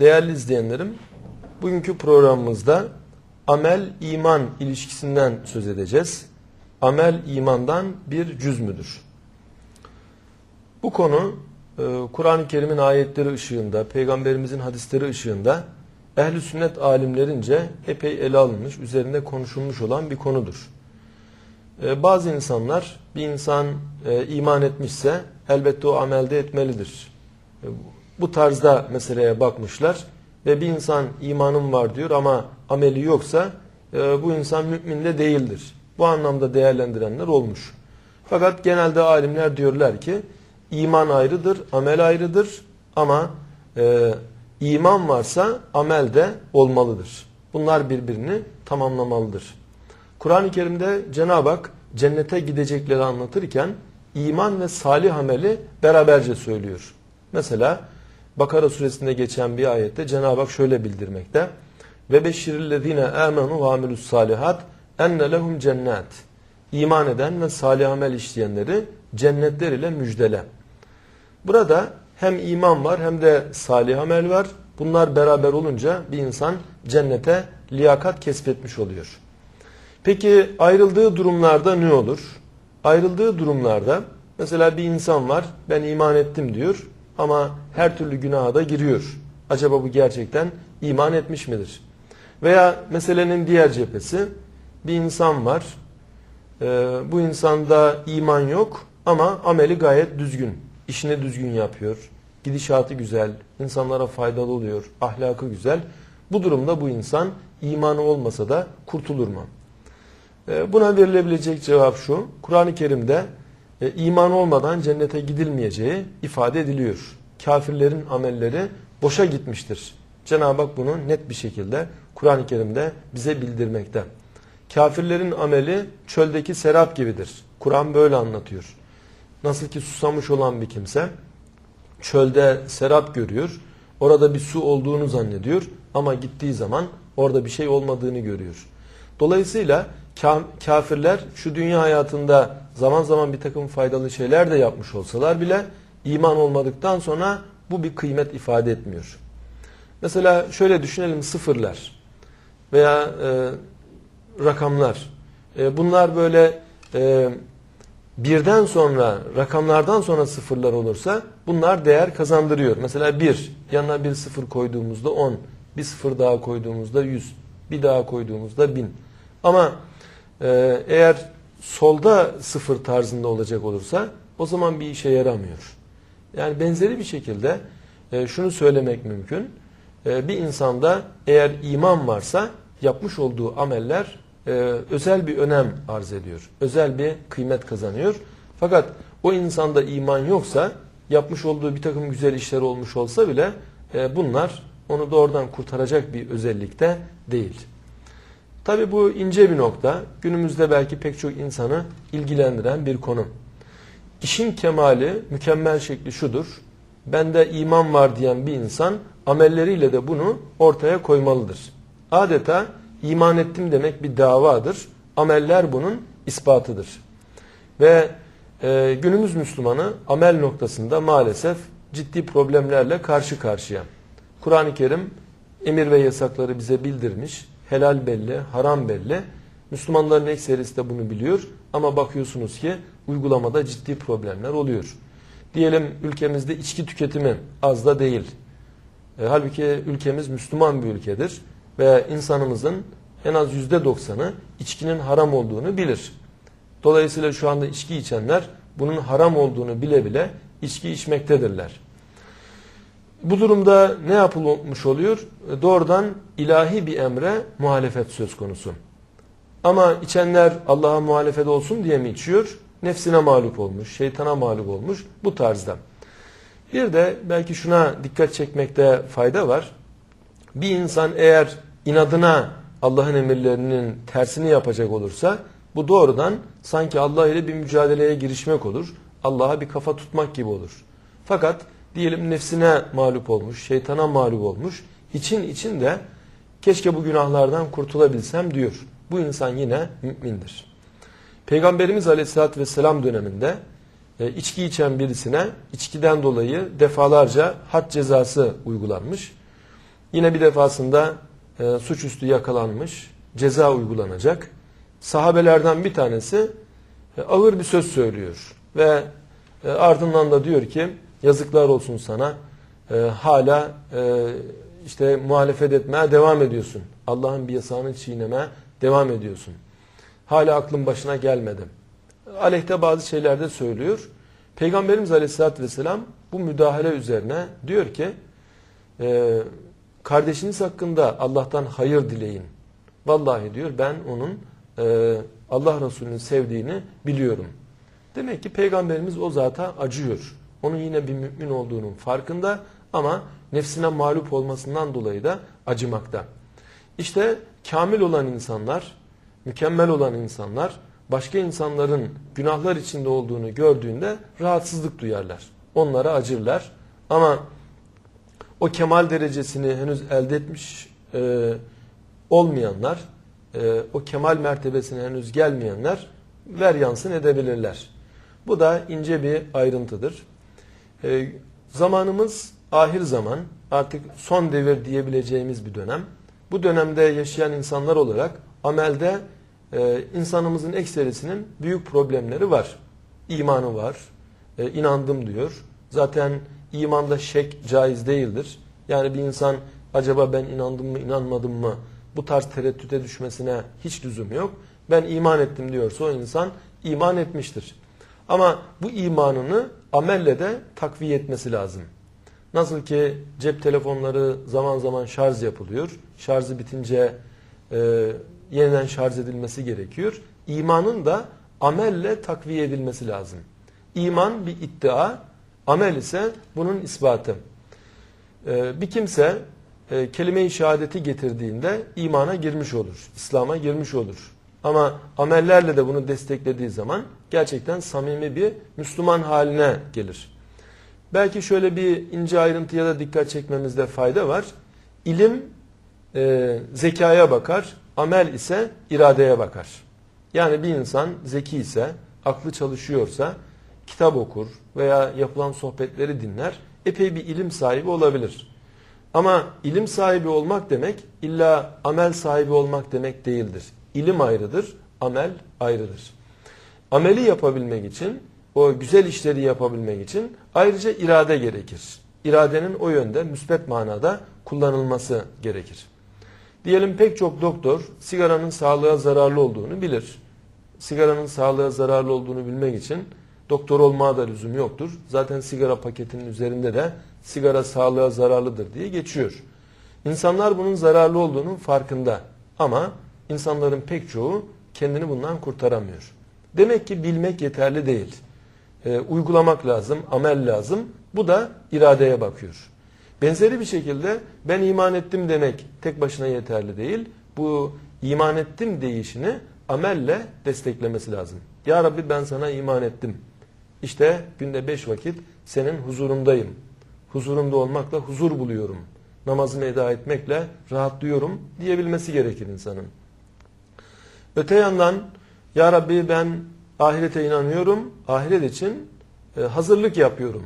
Değerli izleyenlerim, bugünkü programımızda amel iman ilişkisinden söz edeceğiz. Amel imandan bir cüz müdür? Bu konu e, Kur'an-ı Kerim'in ayetleri ışığında, peygamberimizin hadisleri ışığında ehli sünnet alimlerince epey ele alınmış, üzerinde konuşulmuş olan bir konudur. E, Bazı insanlar bir insan e, iman etmişse elbette o amelde etmelidir. Bu tarzda meseleye bakmışlar ve bir insan imanım var diyor ama ameli yoksa e, bu insan mümin de değildir. Bu anlamda değerlendirenler olmuş. Fakat genelde alimler diyorlar ki iman ayrıdır, amel ayrıdır ama e, iman varsa amel de olmalıdır. Bunlar birbirini tamamlamalıdır. Kur'an-ı Kerim'de Cenab-ı Hak cennete gidecekleri anlatırken iman ve salih ameli beraberce söylüyor. Mesela Bakara suresinde geçen bir ayette Cenab-ı Hak şöyle bildirmekte. Ve beşirillezine amenu ve amilus salihat enne lehum cennet. İman eden ve salih amel işleyenleri cennetler ile müjdele. Burada hem iman var hem de salih amel var. Bunlar beraber olunca bir insan cennete liyakat kesbetmiş oluyor. Peki ayrıldığı durumlarda ne olur? Ayrıldığı durumlarda mesela bir insan var ben iman ettim diyor ama her türlü günaha da giriyor. Acaba bu gerçekten iman etmiş midir? Veya meselenin diğer cephesi bir insan var. Ee, bu insanda iman yok ama ameli gayet düzgün. İşini düzgün yapıyor. Gidişatı güzel, insanlara faydalı oluyor, ahlakı güzel. Bu durumda bu insan imanı olmasa da kurtulur mu? Ee, Buna verilebilecek cevap şu. Kur'an-ı Kerim'de e, iman olmadan cennete gidilmeyeceği ifade ediliyor. Kafirlerin amelleri boşa gitmiştir. Cenab-ı Hak bunu net bir şekilde Kur'an-ı Kerim'de bize bildirmekte. Kafirlerin ameli çöldeki serap gibidir. Kur'an böyle anlatıyor. Nasıl ki susamış olan bir kimse çölde serap görüyor. Orada bir su olduğunu zannediyor ama gittiği zaman orada bir şey olmadığını görüyor. Dolayısıyla kafirler şu dünya hayatında zaman zaman bir takım faydalı şeyler de yapmış olsalar bile iman olmadıktan sonra bu bir kıymet ifade etmiyor. Mesela şöyle düşünelim sıfırlar veya e, rakamlar. E, bunlar böyle e, birden sonra rakamlardan sonra sıfırlar olursa bunlar değer kazandırıyor. Mesela bir yanına bir sıfır koyduğumuzda 10, bir sıfır daha koyduğumuzda 100, bir daha koyduğumuzda 1000. Ama e, eğer solda sıfır tarzında olacak olursa o zaman bir işe yaramıyor. Yani benzeri bir şekilde e, şunu söylemek mümkün. E, bir insanda eğer iman varsa yapmış olduğu ameller e, özel bir önem arz ediyor. Özel bir kıymet kazanıyor. Fakat o insanda iman yoksa yapmış olduğu bir takım güzel işler olmuş olsa bile e, bunlar onu doğrudan kurtaracak bir özellikte değil. Tabi bu ince bir nokta. Günümüzde belki pek çok insanı ilgilendiren bir konu. İşin kemali, mükemmel şekli şudur. Bende iman var diyen bir insan amelleriyle de bunu ortaya koymalıdır. Adeta iman ettim demek bir davadır. Ameller bunun ispatıdır. Ve e, günümüz Müslümanı amel noktasında maalesef ciddi problemlerle karşı karşıya. Kur'an-ı Kerim emir ve yasakları bize bildirmiş. Helal belli, haram belli. Müslümanların ekserisi de bunu biliyor. Ama bakıyorsunuz ki uygulamada ciddi problemler oluyor. Diyelim ülkemizde içki tüketimi az da değil. E, halbuki ülkemiz Müslüman bir ülkedir. Ve insanımızın en az yüzde doksanı içkinin haram olduğunu bilir. Dolayısıyla şu anda içki içenler bunun haram olduğunu bile bile içki içmektedirler. Bu durumda ne yapılmış oluyor? Doğrudan ilahi bir emre muhalefet söz konusu. Ama içenler Allah'a muhalefet olsun diye mi içiyor? Nefsine mağlup olmuş, şeytana mağlup olmuş bu tarzda. Bir de belki şuna dikkat çekmekte fayda var. Bir insan eğer inadına Allah'ın emirlerinin tersini yapacak olursa bu doğrudan sanki Allah ile bir mücadeleye girişmek olur. Allah'a bir kafa tutmak gibi olur. Fakat diyelim nefsine mağlup olmuş, şeytana mağlup olmuş. için için de keşke bu günahlardan kurtulabilsem diyor. Bu insan yine mümindir. Peygamberimiz Aleyhisselatü Vesselam döneminde e, içki içen birisine içkiden dolayı defalarca had cezası uygulanmış. Yine bir defasında e, suçüstü yakalanmış, ceza uygulanacak. Sahabelerden bir tanesi e, ağır bir söz söylüyor ve e, ardından da diyor ki yazıklar olsun sana e, hala e, işte muhalefet etmeye devam ediyorsun. Allah'ın bir yasağını çiğnemeye devam ediyorsun. Hala aklın başına gelmedi. Aleyhte bazı şeyler de söylüyor. Peygamberimiz Aleyhisselatü Vesselam bu müdahale üzerine diyor ki e, kardeşiniz hakkında Allah'tan hayır dileyin. Vallahi diyor ben onun e, Allah Resulü'nün sevdiğini biliyorum. Demek ki Peygamberimiz o zata acıyor. Onun yine bir mümin olduğunun farkında ama nefsine mağlup olmasından dolayı da acımakta. İşte kamil olan insanlar, mükemmel olan insanlar başka insanların günahlar içinde olduğunu gördüğünde rahatsızlık duyarlar. Onlara acırlar. Ama o kemal derecesini henüz elde etmiş e, olmayanlar, e, o kemal mertebesine henüz gelmeyenler ver yansın edebilirler. Bu da ince bir ayrıntıdır. E, zamanımız ahir zaman, artık son devir diyebileceğimiz bir dönem. Bu dönemde yaşayan insanlar olarak amelde e, insanımızın ekserisinin büyük problemleri var. İmanı var, e, inandım diyor. Zaten imanda şek caiz değildir. Yani bir insan acaba ben inandım mı inanmadım mı bu tarz tereddüte düşmesine hiç lüzum yok. Ben iman ettim diyorsa o insan iman etmiştir. Ama bu imanını amelle de takviye etmesi lazım. Nasıl ki cep telefonları zaman zaman şarj yapılıyor. Şarjı bitince e, yeniden şarj edilmesi gerekiyor. İmanın da amelle takviye edilmesi lazım. İman bir iddia, amel ise bunun ispatı. E, bir kimse e, kelime-i şehadeti getirdiğinde imana girmiş olur, İslam'a girmiş olur. Ama amellerle de bunu desteklediği zaman gerçekten samimi bir Müslüman haline gelir. Belki şöyle bir ince ayrıntıya da dikkat çekmemizde fayda var. İlim e, zekaya bakar, amel ise iradeye bakar. Yani bir insan zeki ise, aklı çalışıyorsa kitap okur veya yapılan sohbetleri dinler, epey bir ilim sahibi olabilir. Ama ilim sahibi olmak demek illa amel sahibi olmak demek değildir. İlim ayrıdır, amel ayrıdır. Ameli yapabilmek için, o güzel işleri yapabilmek için ayrıca irade gerekir. İradenin o yönde müsbet manada kullanılması gerekir. Diyelim pek çok doktor sigaranın sağlığa zararlı olduğunu bilir. Sigaranın sağlığa zararlı olduğunu bilmek için doktor olmaya da lüzum yoktur. Zaten sigara paketinin üzerinde de sigara sağlığa zararlıdır diye geçiyor. İnsanlar bunun zararlı olduğunun farkında ama insanların pek çoğu kendini bundan kurtaramıyor. Demek ki bilmek yeterli değil. E, uygulamak lazım, amel lazım. Bu da iradeye bakıyor. Benzeri bir şekilde ben iman ettim demek tek başına yeterli değil. Bu iman ettim deyişini amelle desteklemesi lazım. Ya Rabbi ben sana iman ettim. İşte günde beş vakit senin huzurundayım. Huzurumda olmakla huzur buluyorum. Namazımı eda etmekle rahatlıyorum diyebilmesi gerekir insanın. Öte yandan Ya Rabbi ben ahirete inanıyorum. Ahiret için e, hazırlık yapıyorum.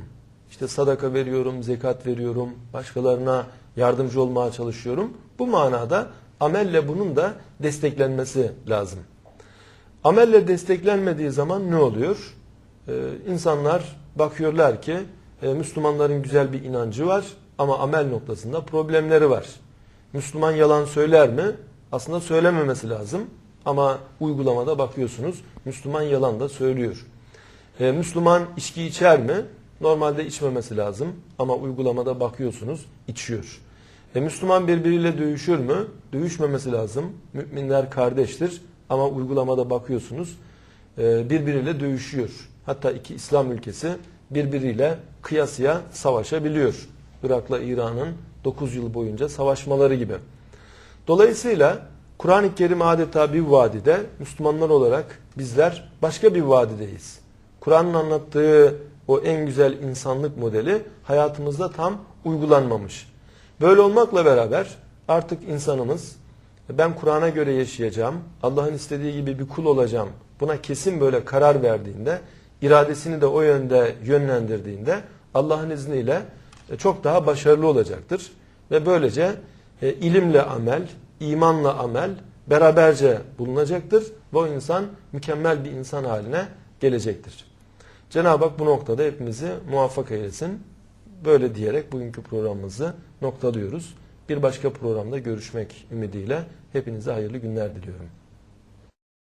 İşte sadaka veriyorum, zekat veriyorum, başkalarına yardımcı olmaya çalışıyorum. Bu manada amelle bunun da desteklenmesi lazım. Amelle desteklenmediği zaman ne oluyor? Ee, insanlar bakıyorlar ki e, Müslümanların güzel bir inancı var ama amel noktasında problemleri var. Müslüman yalan söyler mi? Aslında söylememesi lazım ama uygulamada bakıyorsunuz Müslüman yalan da söylüyor. Ee, Müslüman içki içer mi? Normalde içmemesi lazım ama uygulamada bakıyorsunuz içiyor. E, Müslüman birbiriyle dövüşür mü? Dövüşmemesi lazım. Müminler kardeştir ama uygulamada bakıyorsunuz e, birbiriyle dövüşüyor. Hatta iki İslam ülkesi birbiriyle kıyasıya savaşabiliyor. Irak'la İran'ın 9 yıl boyunca savaşmaları gibi. Dolayısıyla Kur'an-ı Kerim adeta bir vadide Müslümanlar olarak bizler başka bir vadideyiz. Kur'an'ın anlattığı o en güzel insanlık modeli hayatımızda tam uygulanmamış. Böyle olmakla beraber artık insanımız ben Kur'an'a göre yaşayacağım, Allah'ın istediği gibi bir kul olacağım, buna kesin böyle karar verdiğinde, iradesini de o yönde yönlendirdiğinde Allah'ın izniyle çok daha başarılı olacaktır. Ve böylece e, ilimle amel, imanla amel beraberce bulunacaktır. Ve o insan mükemmel bir insan haline gelecektir. Cenab-ı Hak bu noktada hepimizi muvaffak eylesin. Böyle diyerek bugünkü programımızı noktalıyoruz. Bir başka programda görüşmek ümidiyle hepinize hayırlı günler diliyorum.